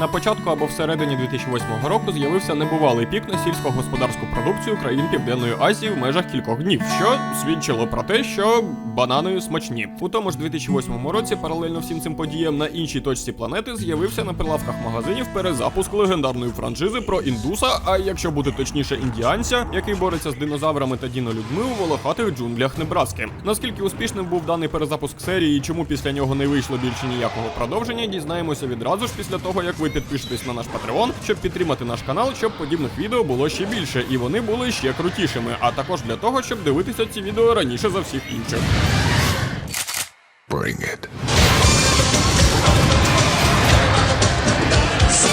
На початку або всередині 2008 року з'явився небувалий пік на сільськогосподарську продукцію країн Південної Азії в межах кількох днів, що свідчило про те, що банани смачні. У тому ж 2008 році, паралельно всім цим подіям на іншій точці планети, з'явився на прилавках магазинів перезапуск легендарної франшизи про індуса, а якщо бути точніше, індіанця, який бореться з динозаврами та дінолюдьми у волохатих джунглях Небраски. Наскільки успішним був даний перезапуск серії і чому після нього не вийшло більше ніякого продовження, дізнаємося відразу ж після того, як ви підпишетесь на наш Patreon, щоб підтримати наш канал, щоб подібних відео було ще більше, і вони були ще крутішими. А також для того, щоб дивитися ці відео раніше за всіх інших. Bring it.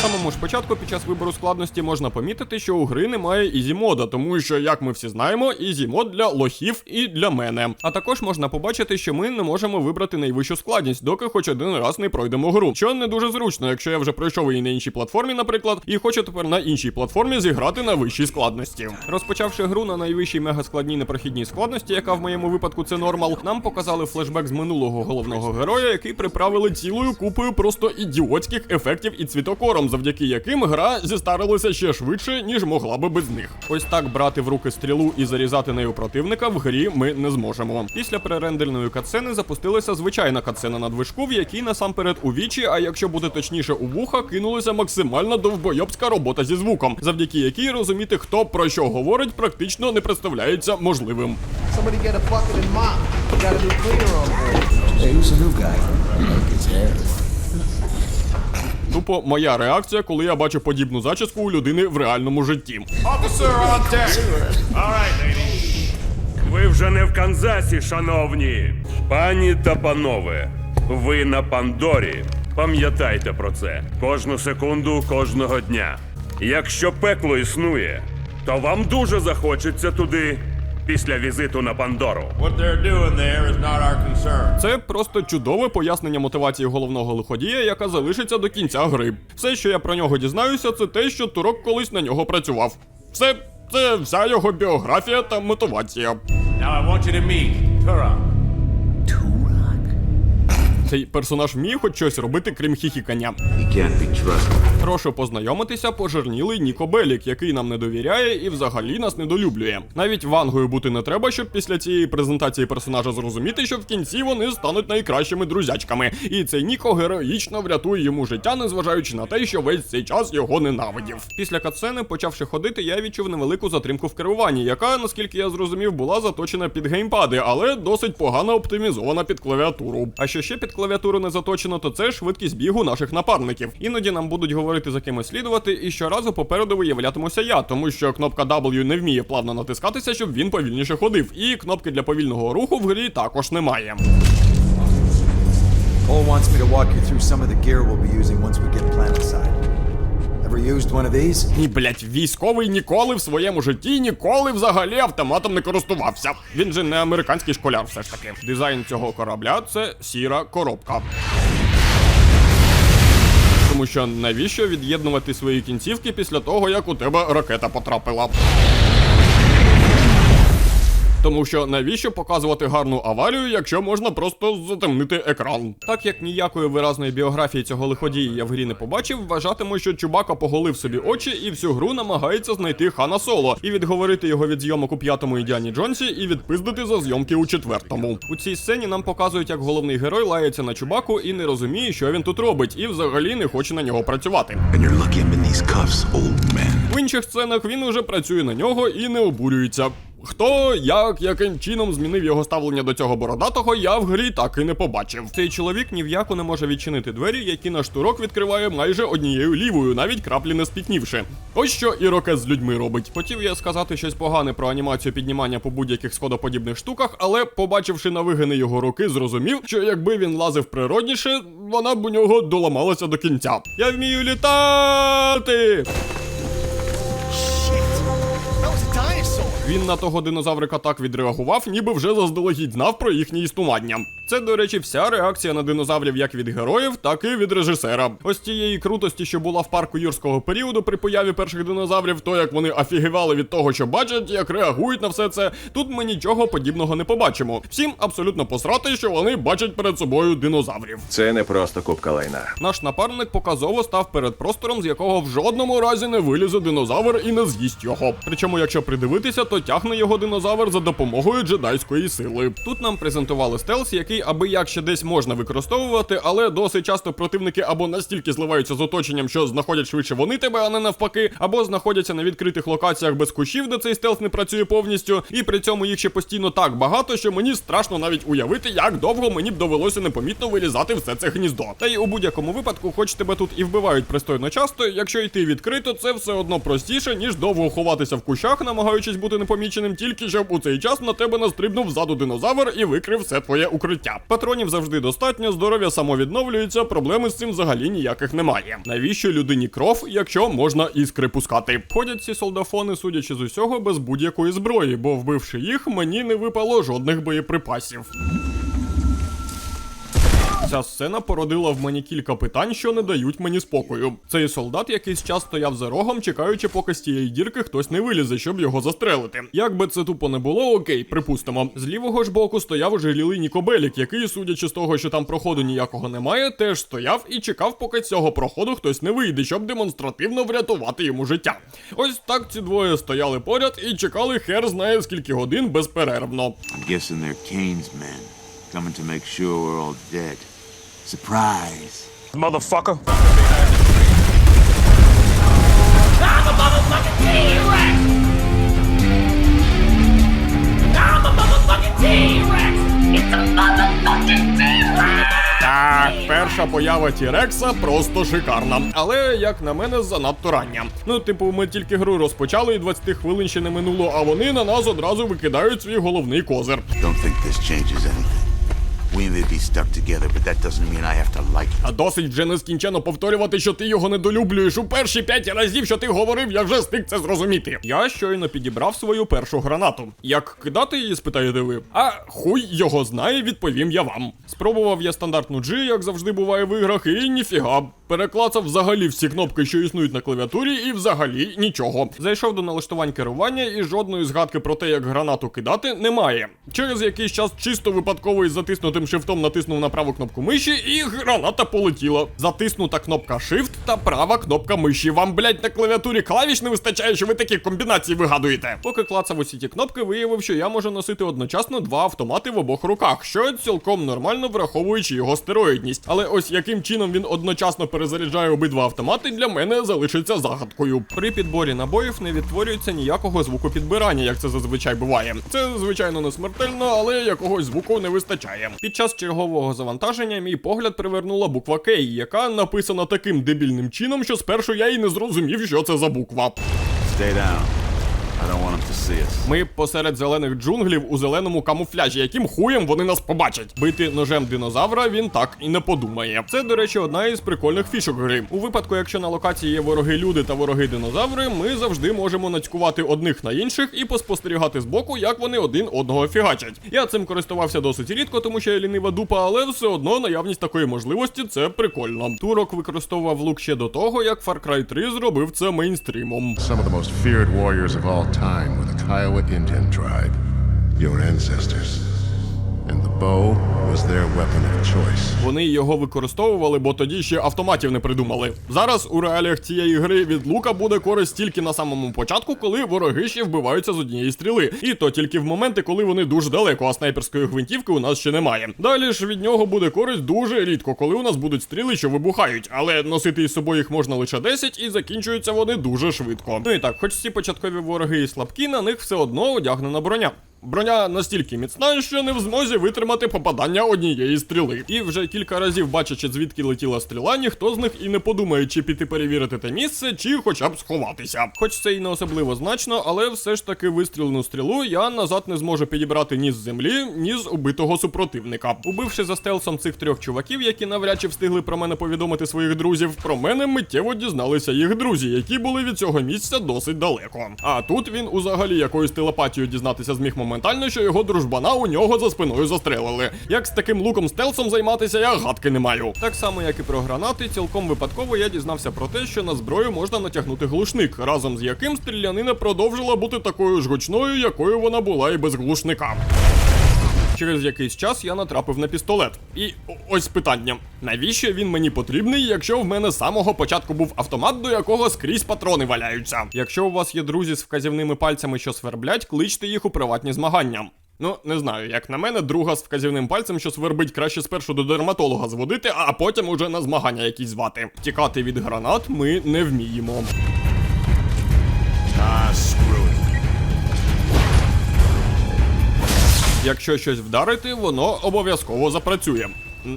Самому ж початку під час вибору складності можна помітити, що у гри немає ізі мода, тому що, як ми всі знаємо, ізі мод для лохів і для мене. А також можна побачити, що ми не можемо вибрати найвищу складність, доки хоч один раз не пройдемо гру. Що не дуже зручно, якщо я вже пройшов її на іншій платформі, наприклад, і хочу тепер на іншій платформі зіграти на вищій складності. Розпочавши гру на найвищій мегаскладній непрохідній складності, яка в моєму випадку це нормал, нам показали флешбек з минулого головного героя, який приправили цілою купою просто ідіотських ефектів і цвітокором, завдяки яким гра зістарилася ще швидше, ніж могла би без них. Ось так брати в руки стрілу і зарізати нею противника в грі ми не зможемо. Після перерендерної катсцени запустилася звичайна катсцена на движку, в якій насамперед у вічі, а якщо буде точніше у вуха, кинулася максимально довбойобська робота зі звуком, завдяки якій розуміти, хто про що говорить, практично не представляється можливим. Hey, who's the new guy? Like his hair. Тупо моя реакція, коли я бачу подібну зачіску у людини в реальному житті. Ви вже не в Канзасі, шановні. Пані та панове, ви на Пандорі. Пам'ятайте про це кожну секунду кожного дня. Якщо пекло існує, то вам дуже захочеться туди після візиту на Пандору. Це просто чудове пояснення мотивації головного лиходія, яка залишиться до кінця гри. Все, що я про нього дізнаюся, це те, що турок колись на нього працював. Все, це вся його біографія та мотивація. Now I want you to meet Turok. Цей персонаж вміє хоч щось робити, крім хіхікання. Прошу познайомитися пожирнілий Ніко Белік, який нам не довіряє і взагалі нас недолюблює. Навіть вангою бути не треба, щоб після цієї презентації персонажа зрозуміти, що в кінці вони стануть найкращими друзячками. І цей Ніко героїчно врятує йому життя, незважаючи на те, що весь цей час його ненавидів. Після катсцени, почавши ходити, я відчув невелику затримку в керуванні, яка, наскільки я зрозумів, була заточена під геймпади, але досить погано оптимізована під клавіатуру. А що ще під клавіатуру не заточено, то це швидкість бігу наших напарників. Іноді нам будуть говорити за кимось слідувати, і щоразу попереду виявлятимуся я, тому що кнопка W не вміє плавно натискатися, щоб він повільніше ходив. І кнопки для повільного руху в грі також немає. Cole wants me to walk you through some of the gear we'll be using once we get planetside. Ні, блять, військовий ніколи в своєму житті ніколи взагалі автоматом не користувався. Він же не американський школяр, все ж таки. Дизайн цього корабля це сіра коробка. Тому що навіщо від'єднувати свої кінцівки після того, як у тебе ракета потрапила? Тому що навіщо показувати гарну аварію, якщо можна просто затемнити екран? Так як ніякої виразної біографії цього лиходія я в грі не побачив, вважатиму, що Чубака поголив собі очі і всю гру намагається знайти Хана Соло і відговорити його від зйомок у п'ятому Індіані Джонсі і відпиздити за зйомки у четвертому. У цій сцені нам показують, як головний герой лається на Чубаку і не розуміє, що він тут робить, і взагалі не хоче на нього працювати. And you're lucky I'm in these cuffs, old man. В інших сценах він уже працює на нього і не обурюється. Хто, як, яким чином змінив його ставлення до цього бородатого, я в грі так і не побачив. Цей чоловік ні в яку не може відчинити двері, які наш турок відкриває майже однією лівою, навіть краплі не спітнівши. Ось що ірокез з людьми робить. Хотів я сказати щось погане про анімацію піднімання по будь-яких сходоподібних штуках, але, побачивши навигини його руки, зрозумів, що якби він лазив природніше, вона б у нього доламалася до кінця. Я вмію літати! Він на того динозаврика так відреагував, ніби вже заздалегідь знав про їхнє існування. Це, до речі, вся реакція на динозаврів як від героїв, так і від режисера. Ось тієї крутості, що була в парку юрського періоду при появі перших динозаврів, то як вони офігівали від того, що бачать, як реагують на все це. Тут ми нічого подібного не побачимо. Всім абсолютно посрати, що вони бачать перед собою динозаврів. Це не просто кубка лайна. Наш напарник показово став перед простором, з якого в жодному разі не вилізе динозавр і не з'їсть його. Причому, якщо придивитися, то тягне його динозавр за допомогою джедайської сили. Тут нам презентували стелс, який аби як ще десь можна використовувати, але досить часто противники або настільки зливаються з оточенням, що знаходять швидше вони тебе, а не навпаки, або знаходяться на відкритих локаціях без кущів, де цей стелс не працює повністю, і при цьому їх ще постійно так багато, що мені страшно навіть уявити, як довго мені б довелося непомітно вилізати все це гніздо. Та й у будь-якому випадку, хоч тебе тут і вбивають пристойно часто, якщо йти відкрито, це все одно простіше, ніж довго ховатися в кущах, намагаючись бути непоміченим, тільки щоб у цей час на тебе настрибнув ззаду динозавр і викрив все твоє укриття. Патронів завжди достатньо, здоров'я самовідновлюється, проблеми з цим взагалі ніяких немає. Навіщо людині кров, якщо можна іскри пускати? Ходять ці солдафони, судячи з усього, без будь-якої зброї, бо вбивши їх, мені не випало жодних боєприпасів. Ця сцена породила в мені кілька питань, що не дають мені спокою. Цей солдат якийсь час стояв за рогом, чекаючи, поки з тієї дірки хтось не вилізе, щоб його застрелити. Як би це тупо не було, окей, припустимо. З лівого ж боку стояв уже лілий Нікобелік, який, судячи з того, що там проходу ніякого немає, теж стояв і чекав, поки цього проходу хтось не вийде, щоб демонстративно врятувати йому життя. Ось так ці двоє стояли поряд і чекали хер знає скільки годин безперервно. I'm guessing they're Kane's men, coming to make sure we're all dead. Surprise! Motherfucker. I'm a motherfucking T-Rex! I'm a motherfucking T-Rex! It's a motherfucking T-Rex! Так, перша поява Тірекса просто шикарна, але як на мене, занадто рання. Ну, типу, ми тільки гру розпочали, і 20 хвилин ще не минуло, а вони на нас одразу викидають свій головний козир. Don't think this changes anything. We may be stuck together, but that doesn't mean I have to like it. А досить вже нескінченно повторювати, що ти його недолюблюєш. У перші п'ять разів, що ти говорив, я вже стиг це зрозуміти. Я щойно підібрав свою першу гранату. Як кидати її, спитаєте ви? А хуй його знає, відповім я вам. Спробував я стандартну G, як завжди буває в іграх, і ніфіга. Переклацав взагалі всі кнопки, що існують на клавіатурі, і взагалі нічого. Зайшов до налаштувань керування, і жодної згадки про те, як гранату кидати, немає. Через якийсь час чисто випадково із затиснутим шифтом натиснув на праву кнопку миші, і граната полетіла. Затиснута кнопка Shift та права кнопка миші. Вам, блять, на клавіатурі клавіш не вистачає, що ви такі комбінації вигадуєте. Поки клацав усі ті кнопки, виявив, що я можу носити одночасно два автомати в обох руках, що цілком нормально враховуючи його стероїдність. Але ось яким чином він одночасно перезаряджає обидва автомати, для мене залишиться загадкою. При підборі набоїв не відтворюється ніякого звуку підбирання, як це зазвичай буває. Це звичайно не смертельно, але якогось звуку не вистачає. Під час чергового завантаження мій погляд привернула буква К, яка написана таким дебільним чином, що спершу я й не зрозумів, що це за буква. Stay down. Ми посеред зелених джунглів у зеленому камуфляжі, яким хуєм вони нас побачать. Бити ножем динозавра він так і не подумає. Це, до речі, одна із прикольних фішок гри. У випадку, якщо на локації є вороги люди та вороги динозаври, ми завжди можемо нацькувати одних на інших і поспостерігати збоку, як вони один одного фігачать. Я цим користувався досить рідко, тому що я лінива дупа, але все одно наявність такої можливості це прикольно. Турок використовував лук ще до того, як Far Cry 3 зробив це мейнстрімом. Some of the most feared warriors of all time were the Kiowa Indian tribe, your ancestors. Вони його використовували, бо тоді ще автоматів не придумали. Зараз у реаліях цієї гри від лука буде користь тільки на самому початку, коли вороги ще вбиваються з однієї стріли. І то тільки в моменти, коли вони дуже далеко, а снайперської гвинтівки у нас ще немає. Далі ж від нього буде користь дуже рідко, коли у нас будуть стріли, що вибухають, але носити із собою їх можна лише 10 і закінчуються вони дуже швидко. Ну і так, хоч ці початкові вороги і слабкі, на них все одно одягнена броня. Броня настільки міцна, що не в змозі витримати попадання однієї стріли. І вже кілька разів, бачачи, звідки летіла стріла, ніхто з них і не подумає, чи піти перевірити те місце, чи хоча б сховатися. Хоч це і не особливо значно, але все ж таки вистрілену стрілу я назад не зможу підібрати ні з землі, ні з убитого супротивника. Убивши за стелсом цих трьох чуваків, які навряд чи встигли про мене повідомити своїх друзів, про мене миттєво дізналися їх друзі, які були від цього місця досить далеко. А тут він узагалі якоюсь телепатією дізнатися зміг моментально, що його дружбана у нього за спиною застрелили. Як з таким луком стелсом займатися, я гадки не маю. Так само, як і про гранати, цілком випадково я дізнався про те, що на зброю можна натягнути глушник, разом з яким стрілянина продовжила бути такою ж гучною, якою вона була і без глушника. Через якийсь час я натрапив на пістолет. І ось питання: навіщо він мені потрібний, якщо в мене з самого початку був автомат, до якого скрізь патрони валяються? Якщо у вас є друзі з вказівними пальцями, що сверблять, кличте їх у приватні змагання. Ну, не знаю, як на мене, друга з вказівним пальцем, що свербить, краще спершу до дерматолога зводити, а потім уже на змагання якісь звати. Тікати від гранат ми не вміємо. Ah, Якщо щось вдарити, воно обов'язково запрацює.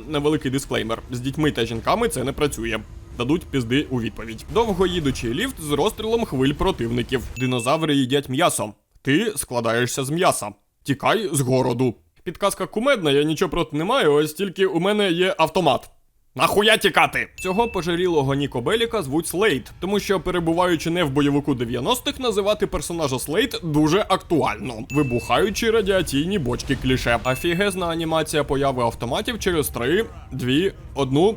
Невеликий дисклеймер: з дітьми та жінками це не працює. Дадуть пізди у відповідь. Довго їдучий ліфт з розстрілом хвиль противників. Динозаври їдять м'ясо. Ти складаєшся з м'яса. Тікай з городу. Підказка кумедна, я нічого проти не маю, ось тільки у мене є автомат. Нахуя тікати? Цього пожарілого Ніко Беліка звуть Слейд, тому що перебуваючи не в бойовику 90-х, називати персонажа Слейд дуже актуально. Вибухаючі радіаційні бочки кліше. Афігезна анімація появи автоматів через 3, 2, 1.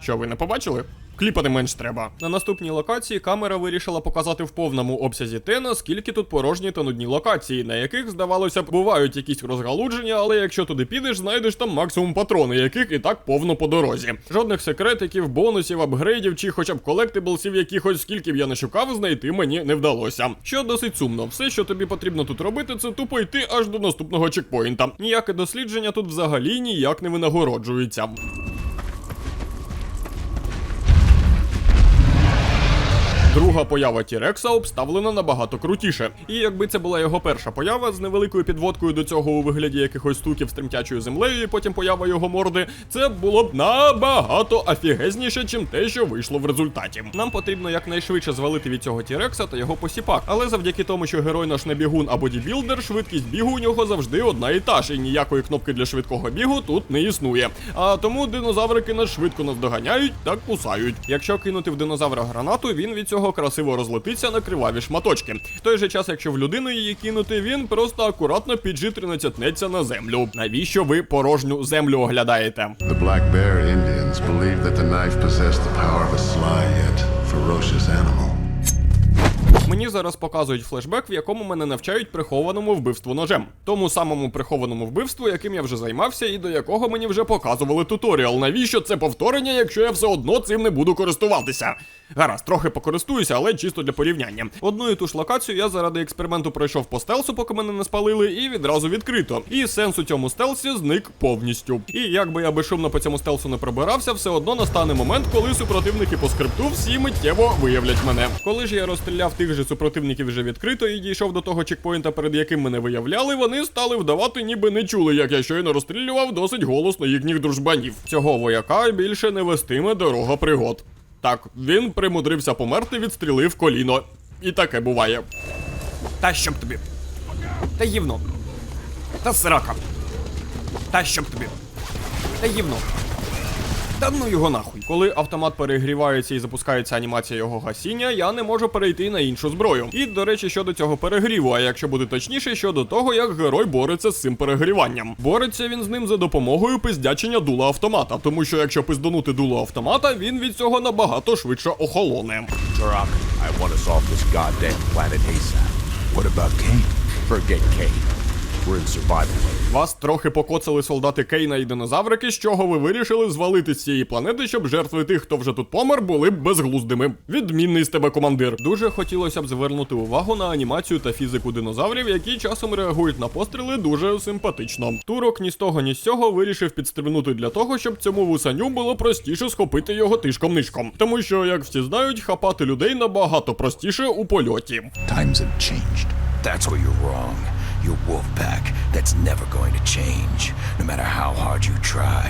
Що ви не побачили? Кліпати менш треба. На наступній локації камера вирішила показати в повному обсязі те, наскільки тут порожні та нудні локації, на яких, здавалося б, бувають якісь розгалудження, але якщо туди підеш, знайдеш там максимум патрони, яких і так повно по дорозі. Жодних секретиків, бонусів, апгрейдів чи хоча б колектиблсів, якихось скільки б я не шукав, знайти мені не вдалося. Що досить сумно, все, що тобі потрібно тут робити, це тупо йти аж до наступного чекпоінта. Ніяке дослідження тут взагалі ніяк не винагороджується. Друга поява Тірекса обставлена набагато крутіше. І якби це була його перша поява з невеликою підводкою до цього у вигляді якихось стуків з тремтячою землею, і потім поява його морди, це було б набагато афігезніше, чим те, що вийшло в результаті. Нам потрібно якнайшвидше звалити від цього Тірекса та його посіпак. Але завдяки тому, що герой наш не бігун а бодібілдер, швидкість бігу у нього завжди одна і та ж, і ніякої кнопки для швидкого бігу тут не існує. А тому динозаврики нас швидко наздоганяють та кусають. Якщо кинути в динозавра гранату, він від цього красиво розлетиться на криваві шматочки. В той же час, якщо в людину її кинути, він просто акуратно піджитри нацятнеться на землю. Навіщо ви порожню землю оглядаєте? The Black Bear Indians believe that the knife possessed the power of a sly yet ferocious animal. Мені зараз показують флешбек, в якому мене навчають прихованому вбивству ножем. Тому самому прихованому вбивству, яким я вже займався, і до якого мені вже показували туторіал. Навіщо це повторення, якщо я все одно цим не буду користуватися? Гаразд, трохи покористуюся, але чисто для порівняння. Одну і ту ж локацію я заради експерименту пройшов по стелсу, поки мене не спалили, і відразу відкрито. І сенс у цьому стелсі зник повністю. І як би я безшумно по цьому стелсу не пробирався, все одно настане момент, коли супротивники по скрипту всі миттєво виявлять мене. Коли ж я розстріляв тих же супротивників вже відкрито і дійшов до того чекпоінта, перед яким мене виявляли, вони стали вдавати, ніби не чули, як я щойно розстрілював досить голосно їхніх дружбанів. Цього вояка більше не вестиме дорога пригод. Так, він примудрився померти від стріли в коліно. І таке буває. Та щоб тобі. Та гівно. Та срака. Та щоб тобі. Та гівно. Та ну його нахуй. Коли автомат перегрівається і запускається анімація його гасіння, я не можу перейти на іншу зброю. І, до речі, щодо цього перегріву, а якщо буде точніше, щодо того, як герой бореться з цим перегріванням. Бореться він з ним за допомогою пиздячення дула автомата, тому що якщо пиздонути дуло автомата, він від цього набагато швидше охолоне. Turok, I want about Kane? Forget Kane. We're in survival mode. Вас трохи покоцали солдати Кейна і динозаврики, з чого ви вирішили звалити з цієї планети, щоб жертви тих, хто вже тут помер, були б безглуздими. Відмінний з тебе командир. Дуже хотілося б звернути увагу на анімацію та фізику динозаврів, які часом реагують на постріли дуже симпатично. Турок ні з того, ні з цього вирішив підстрибнути для того, щоб цьому вусаню було простіше схопити його тишком-нишком. Тому що, як всі знають, хапати людей набагато простіше у польоті. Times have changed. That's where you're wrong. your wolf pack that's never going to change. No matter how hard you try,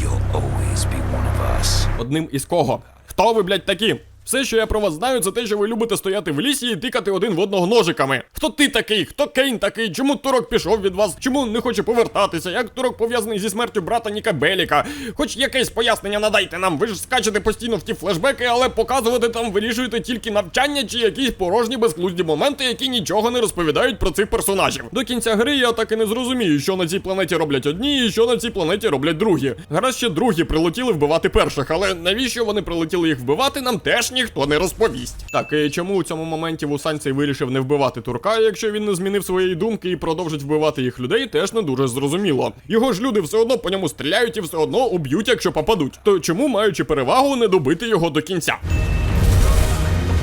you'll always be one of us. Одним із кого? Хто ви, блядь, такі? Все, що я про вас знаю, це те, що ви любите стояти в лісі і тикати один в одного ножиками. Хто ти такий? Хто Кейн такий? Чому турок пішов від вас? Чому не хоче повертатися? Як турок пов'язаний зі смертю брата Ніка Беліка? Хоч якесь пояснення надайте нам. Ви ж скачете постійно в ті флешбеки, але показувати там вирішуєте тільки навчання чи якісь порожні безглузді моменти, які нічого не розповідають про цих персонажів. До кінця гри я так і не зрозумію, що на цій планеті роблять одні і що на цій планеті роблять другі. Гаразд ще другі прилетіли вбивати перших, але навіщо вони прилетіли їх вбивати, нам теж ніхто не розповість. Так, і чому у цьому моменті Вусанцей вирішив не вбивати турка, якщо він не змінив своєї думки і продовжить вбивати їх людей, теж не дуже зрозуміло. Його ж люди все одно по ньому стріляють і все одно уб'ють, якщо попадуть. То чому, маючи перевагу, не добити його до кінця?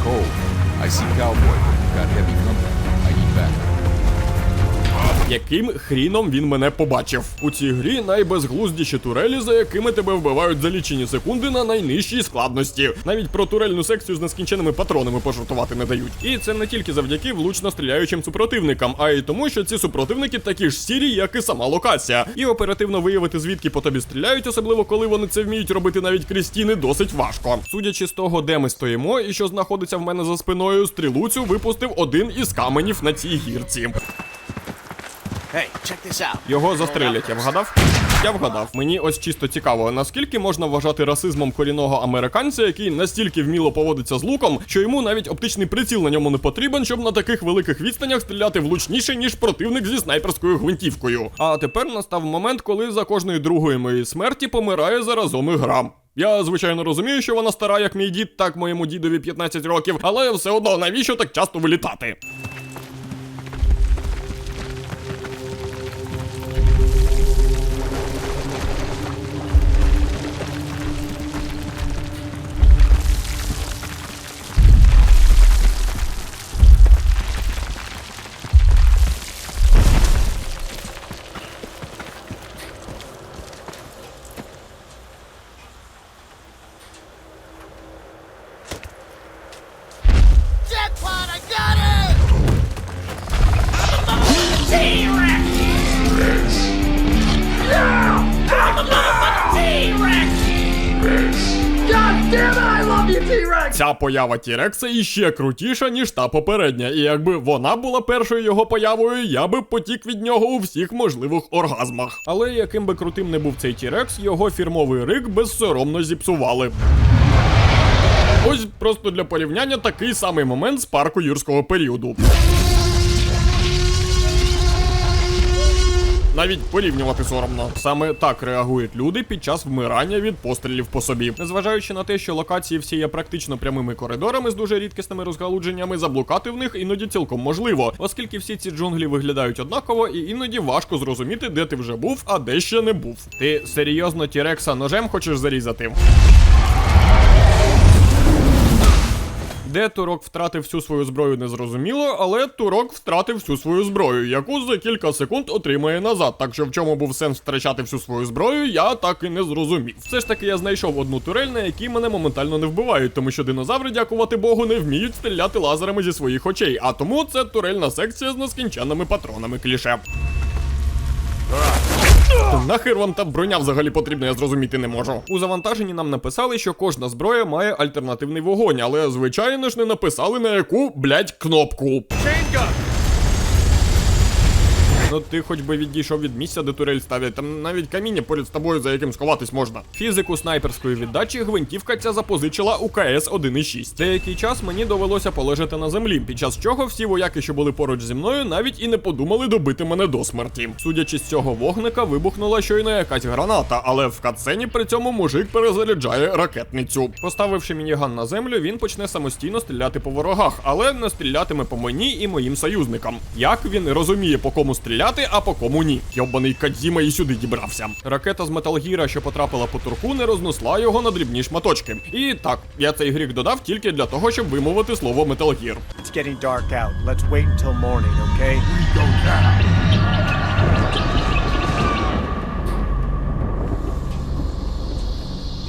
Cold. I see cowboy. Got heavy Яким хріном він мене побачив? У цій грі найбезглуздіші турелі, за якими тебе вбивають за лічені секунди на найнижчій складності. Навіть про турельну секцію з нескінченими патронами пожартувати не дають. І це не тільки завдяки влучно стріляючим супротивникам, а й тому, що ці супротивники такі ж сірі, як і сама локація. І оперативно виявити звідки по тобі стріляють, особливо коли вони це вміють робити навіть крізь стіни, досить важко. Судячи з того, де ми стоїмо і що знаходиться в мене за спиною, стрілу цю випустив один із каменів на цій гірці. Hey, check this out. Його застрелять, я вгадав? Я вгадав. Мені ось чисто цікаво, наскільки можна вважати расизмом корінного американця, який настільки вміло поводиться з луком, що йому навіть оптичний приціл на ньому не потрібен, щоб на таких великих відстанях стріляти влучніше, ніж противник зі снайперською гвинтівкою. А тепер настав момент, коли за кожної другої моєї смерті помирає заразом і грам. Я, звичайно, розумію, що вона стара, як мій дід, так моєму дідові 15 років, але все одно навіщо так часто вилітати? Поява Тірекса іще крутіша, ніж та попередня, і якби вона була першою його появою, я би потік від нього у всіх можливих оргазмах. Але яким би крутим не був цей Тірекс, його фірмовий рик безсоромно зіпсували. Ось просто для порівняння такий самий момент з парку юрського періоду. Навіть порівнювати соромно. Саме так реагують люди під час вмирання від пострілів по собі. Незважаючи на те, що локації всі є практично прямими коридорами з дуже рідкісними розгалудженнями, заблукати в них іноді цілком можливо, оскільки всі ці джунглі виглядають однаково, і іноді важко зрозуміти, де ти вже був, а де ще не був. Ти серйозно Тірекса ножем хочеш зарізати? Де турок втратив всю свою зброю, незрозуміло, але турок втратив всю свою зброю, яку за кілька секунд отримає назад. Так що в чому був сенс втрачати всю свою зброю, я так і не зрозумів. Все ж таки я знайшов одну турель, на якій мене моментально не вбивають, тому що динозаври, дякувати Богу, не вміють стріляти лазерами зі своїх очей. А тому це турельна секція з нескінченними патронами кліше. Нахер вам та броня взагалі потрібна, я зрозуміти не можу. У завантаженні нам написали, що кожна зброя має альтернативний вогонь, але звичайно ж не написали на яку, блять, кнопку. Ну ти хоч би відійшов від місця, де турель ставлять, там навіть каміння поряд з тобою, за яким сховатись можна. Фізику снайперської віддачі гвинтівка ця запозичила у КС 1.6. Деякий час мені довелося полежати на землі, під час чого всі вояки, що були поруч зі мною, навіть і не подумали добити мене до смерті. Судячи з цього вогника, вибухнула щойно якась граната, але в катсцені при цьому мужик перезаряджає ракетницю. Поставивши мініган на землю, він почне самостійно стріляти по ворогах, але не стрілятиме по мені і моїм союзникам. Як він розуміє, по кому стріляти, а по кому ні. Йобаний Кадзіма і сюди дібрався. Ракета з Металгіра, що потрапила по турку, не рознесла його на дрібні шматочки. І так, я цей грік додав тільки для того, щоб вимовити слово Металгір. Let's wait until morning, okay?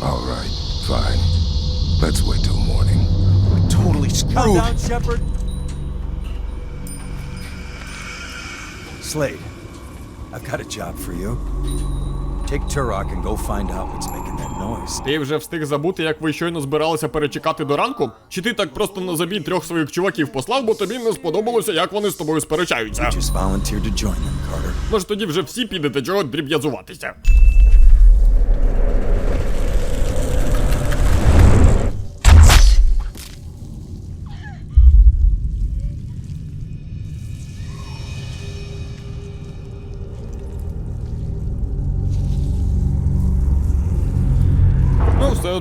All right, fine. Let's wait till morning. Totally screwed. Calm down, Shepard. Slade, I've got a job for you. Take Turok and go find out what's making that noise. Ти вже встиг забути, як ви щойно збиралися перечекати до ранку? Чи ти так просто на забій трьох своїх чуваків послав, бо тобі не сподобалося, як вони з тобою сперечаються? Just volunteered to join them, Carter. Може тоді вже всі підете чого дріб'язуватися?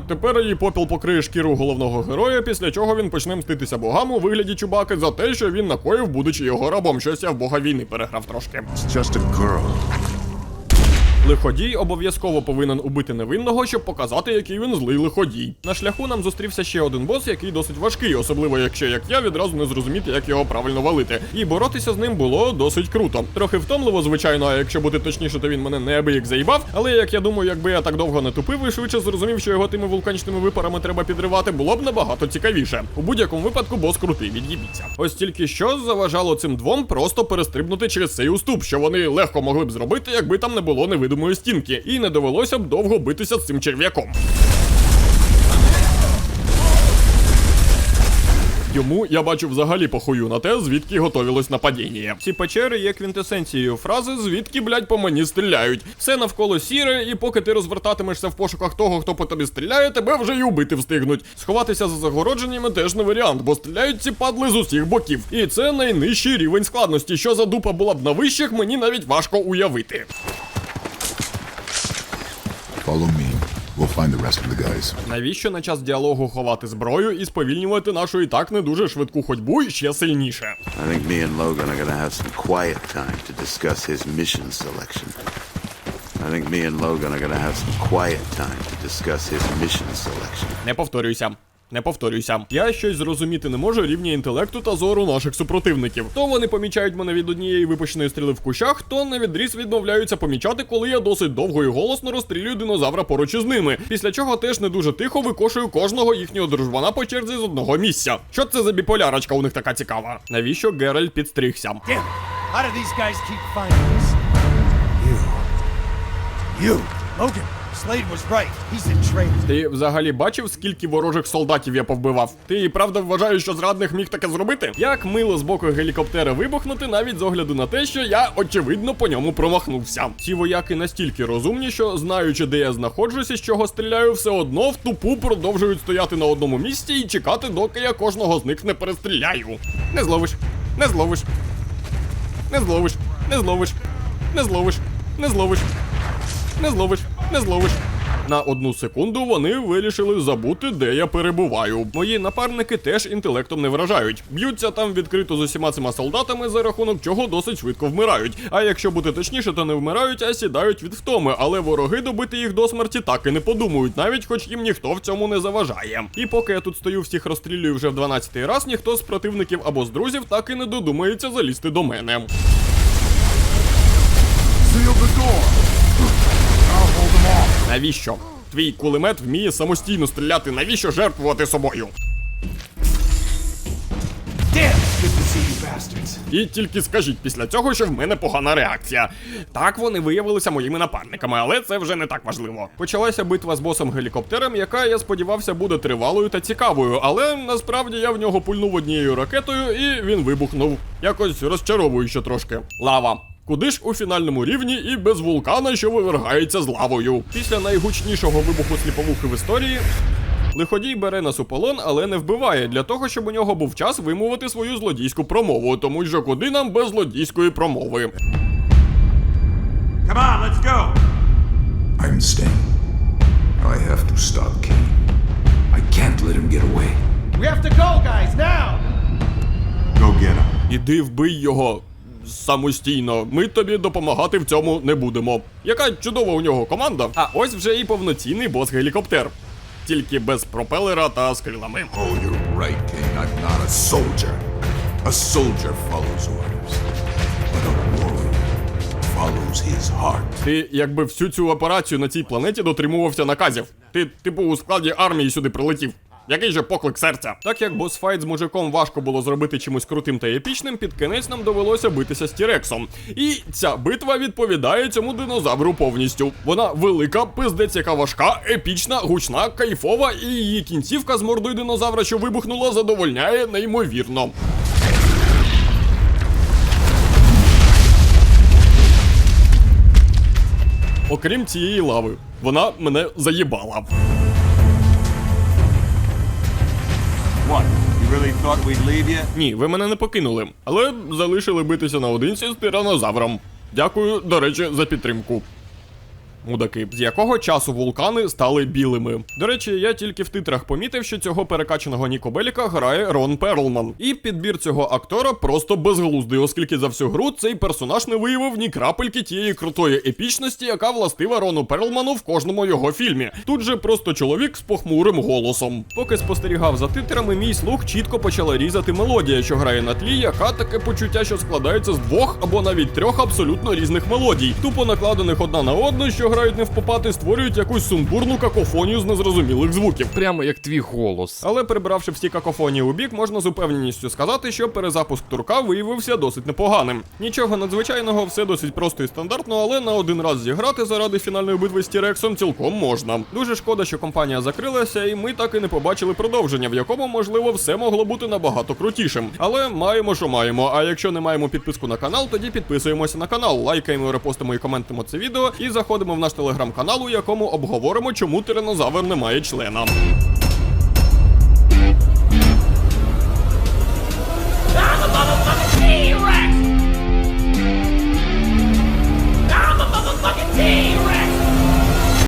Тепер її попіл покриє шкіру головного героя, після чого він почне мститися богам у вигляді чубаки за те, що він накоїв, будучи його рабом. Щось я в бога війни переграв трошки. It's just a girl. Лиходій обов'язково повинен убити невинного, щоб показати, який він злий лиходій. На шляху нам зустрівся ще один бос, який досить важкий, особливо якщо як я відразу не зрозуміти, як його правильно валити. І боротися з ним було досить круто. Трохи втомливо, звичайно, а якщо бути точніше, то він мене неабияк заїбав. Але як я думаю, якби я так довго не тупив і швидше зрозумів, що його тими вулканічними випарами треба підривати, було б набагато цікавіше. У будь-якому випадку бос крутий, від'їбіться. Ось тільки що заважало цим двом просто перестрибнути через цей уступ, що вони легко могли б зробити, якби там не було невидимої стінки, і не довелося б довго битися з цим черв'яком. Йому я бачу взагалі похую на те, звідки готовилось нападіння. Ці печери є квінтесенцією фрази, звідки, блядь, по мені стріляють. Все навколо сіре, і поки ти розвертатимешся в пошуках того, хто по тобі стріляє, тебе вже й убити встигнуть. Сховатися за загородженнями теж не варіант, бо стріляють ці падли з усіх боків. І це найнижчий рівень складності. Що за дупа була б на вищих, мені навіть важко уявити. Follow me. We'll find the rest of the guys. Навіщо на час діалогу ховати зброю і сповільнювати нашу і так не дуже швидку ходьбу і ще сильніше? I think me and Logan are gonna have some quiet time to discuss his mission selection. I think me and Logan are gonna have some quiet time to discuss his mission selection. Не повторюйся. Не повторюйся. Я щось зрозуміти не можу рівня інтелекту та зору наших супротивників. То вони помічають мене від однієї випущеної стріли в кущах, то на відріз відмовляються помічати, коли я досить довго і голосно розстрілюю динозавра поруч із ними. Після чого теж не дуже тихо викошую кожного їхнього дружбана по черзі з одного місця. Що це за біполярочка у них така цікава? Навіщо Геральт підстригся? How do these guys keep finding us? You. You. Logan. Ти взагалі бачив, скільки ворожих солдатів я повбивав? Ти і правда вважаєш, що зрадник міг таке зробити? Як мило з боку гелікоптера вибухнути, навіть з огляду на те, що я очевидно по ньому промахнувся. Ці вояки настільки розумні, що знаючи, де я знаходжусь і з чого стріляю, все одно в тупу продовжують стояти на одному місці і чекати, доки я кожного з них не перестріляю. Не зловиш, не зловиш, не зловиш, не зловиш, не зловиш, не зловиш. Не зловиш, не зловиш. На одну секунду вони вирішили забути, де я перебуваю. Мої напарники теж інтелектом не вражають. Б'ються там відкрито з усіма цими солдатами, за рахунок чого досить швидко вмирають. А якщо бути точніше, то не вмирають, а сідають від втоми. Але вороги добити їх до смерті так і не подумають, навіть хоч їм ніхто в цьому не заважає. І поки я тут стою, всіх розстрілюю вже в 12-й раз, ніхто з противників або з друзів так і не додумається залізти до мене. Навіщо? Твій кулемет вміє самостійно стріляти, навіщо жертвувати собою? І тільки скажіть після цього, що в мене погана реакція. Так вони виявилися моїми напарниками, але це вже не так важливо. Почалася битва з босом гелікоптером, яка я сподівався буде тривалою та цікавою, але насправді я в нього пульнув однією ракетою і він вибухнув. Якось розчаровуюче трошки. Лава. Куди ж у фінальному рівні і без вулкана, що вивергається з лавою. Після найгучнішого вибуху сліповухи в історії Лиходій бере нас у полон, але не вбиває для того, щоб у нього був час вимовити свою злодійську промову, тому що куди нам без злодійської промови. Come on, let's go! I'm staying. I have to stop King. I can't let him get away. We have to go, guys, now! Go get him. Іди вбий його самостійно. Ми тобі допомагати в цьому не будемо. Яка чудова у нього команда. А ось вже і повноцінний бос-гелікоптер. Тільки без пропелера та з крилами. Oh, you're right, King. I'm not a soldier. A soldier follows orders. But a warrior follows his heart. Ти якби всю цю операцію на цій планеті дотримувався наказів. Ти, типу, у складі армії сюди прилетів. Який же поклик серця? Так як босфайт з мужиком важко було зробити чимось крутим та епічним, під кінець нам довелося битися з Тірексом. І ця битва відповідає цьому динозавру повністю. Вона велика, пиздець яка важка, епічна, гучна, кайфова, і її кінцівка з мордою динозавра, що вибухнула, задовольняє неймовірно. Окрім цієї лави, вона мене заїбала. Ні, ви мене не покинули, але залишили битися наодинці з тиранозавром. Дякую, до речі, за підтримку. Мудаки, з якого часу вулкани стали білими. До речі, я тільки в титрах помітив, що цього перекачаного Ніко Беліка грає Рон Перлман. І підбір цього актора просто безглуздий, оскільки за всю гру цей персонаж не виявив ні крапельки тієї крутої епічності, яка властива Рону Перлману в кожному його фільмі. Тут же просто чоловік з похмурим голосом. Поки спостерігав за титрами, мій слух чітко почала різати мелодія, що грає на тлі, яка таке почуття, що складається з двох або навіть трьох абсолютно різних мелодій, тупо накладених одна на одну, що грають не впопати, створюють якусь сумбурну какофонію з незрозумілих звуків. Прямо як твій голос. Але прибравши всі какофонії у бік, можна з упевненістю сказати, що перезапуск турка виявився досить непоганим. Нічого надзвичайного, все досить просто і стандартно, але на один раз зіграти заради фінальної битви з Тірексом цілком можна. Дуже шкода, що компанія закрилася, і ми так і не побачили продовження, в якому можливо все могло бути набагато крутішим. Але маємо, що маємо. А якщо не маємо підписку на канал, тоді підписуємося на канал, лайкаємо, репостимо і коментимо це відео, і заходимо в наш телеграм-канал, у якому обговоримо, чому тиранозавр не має члена.